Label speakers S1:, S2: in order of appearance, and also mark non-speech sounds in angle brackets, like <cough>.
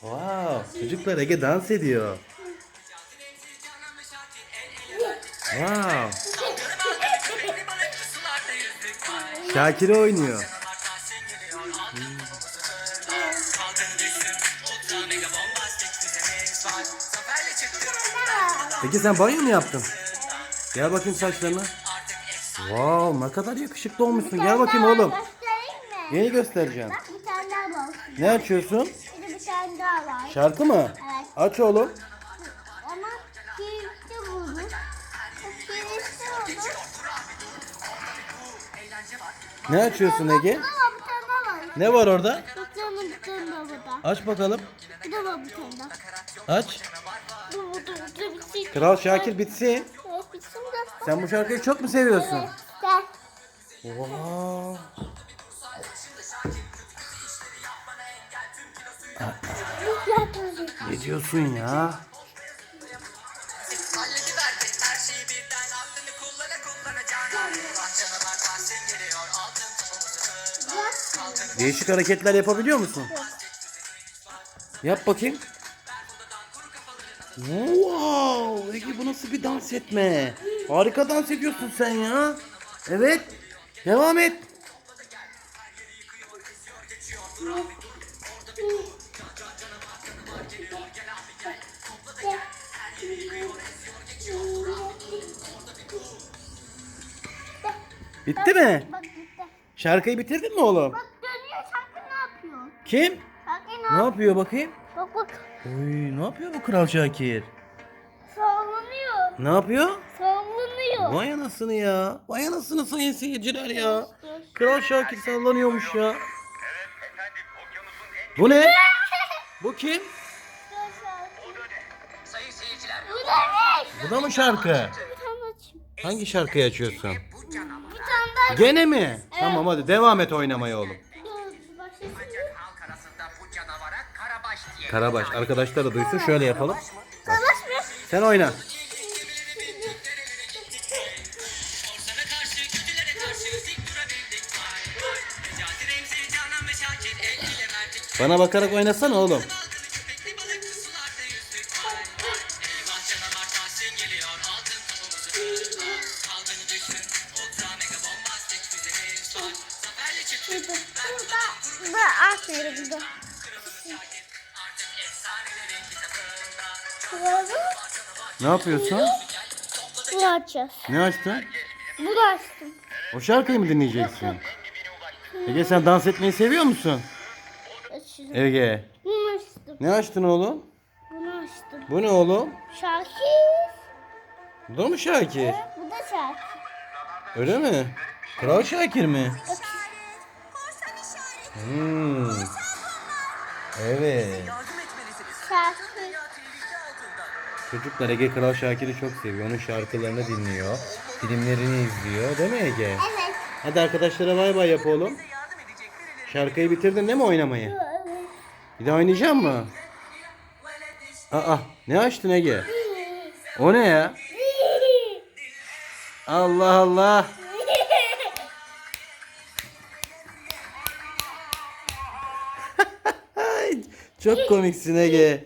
S1: Wow, çocuklar Ege dans ediyor. Wow. Şakir oynuyor. Peki sen banyo mu yaptın? Gel bakayım saçlarına. Wow, ne kadar yakışıklı olmuşsun. Gel bakayım oğlum. Yeni göstereceğim. Ne açıyorsun?
S2: Bir tane daha var.
S1: Şarkı mı?
S2: Evet.
S1: Aç oğlum.
S2: Ama kilitli buldu. Kilitli buldu.
S1: Ne açıyorsun Ege?
S2: Ama bir tane daha var.
S1: Ne var orada?
S2: Bir tane bir tane daha burada.
S1: Aç bakalım.
S2: Bir de var bir tane daha.
S1: Aç.
S2: Dur dur dur bitsin.
S1: Kral Şakir bitsin.
S2: Evet bitsin de.
S1: Sen bu şarkıyı çok mu seviyorsun?
S2: Evet. Gel.
S1: Wow.
S3: Geliyor altın topumuzu
S1: Değişik hareketler yapabiliyor musun? Yap bakayım. Wow, Ege bu nasıl bir dans etme? Harika dans ediyorsun sen ya. Evet. Devam et. Bitti mi?
S2: Bak bitti.
S1: Şarkıyı bitirdin mi oğlum?
S2: Bak dönüyor şarkı ne yapıyor?
S1: Kim?
S2: Şarkı ne
S1: Ne yapıyor bakayım?
S2: Bak bak.
S1: Oy, ne yapıyor bu Kral Şakir?
S2: Sallanıyor.
S1: Ne yapıyor?
S2: Sallanıyor.
S1: Vay anasını ya. Vay anasını sayın seyirciler ya. Kral Şakir sallanıyormuş ya. Bu ne? Bu kim?
S2: Bu da ne?
S1: Bu da mı şarkı? Hangi şarkıyı açıyorsun?
S2: Daha
S1: Gene mi? Tamam hadi devam et oynamaya oğlum.
S2: Başlasın.
S3: halk arasında bu canavara karabaş diye
S1: Karabaş arkadaşlar da duysun şöyle yapalım.
S2: Savaş mı?
S1: Sen oyna. Bana bakarak oynasana oğlum.
S2: Burada, burada aferin burada.
S1: Ne yapıyorsun?
S2: bu açacağız.
S1: Ne açtın?
S2: Bu da açtım.
S1: O şarkıyı mı dinleyeceksin? Ege sen dans etmeyi seviyor musun?
S2: Açıyorum.
S1: Ege.
S2: Bunu açtım.
S1: Ne açtın oğlum?
S2: Bunu açtım.
S1: Bu ne oğlum?
S2: Şarkı.
S1: Bu da mı Şakir?
S2: Bu da şarkı.
S1: Öyle mi? Kral Şakir mi? Hmm. Evet.
S2: Şarkı.
S1: Çocuklar Ege Kral Şakir'i çok seviyor. Onun şarkılarını dinliyor. Filmlerini izliyor. Değil mi Ege?
S2: Evet.
S1: Hadi arkadaşlara bay bay yap oğlum. Şarkıyı bitirdin değil mi oynamayı? Bir daha oynayacak mı? Aa, ne açtın Ege? O ne ya? Allah Allah. <laughs> Çok komiksin Ege.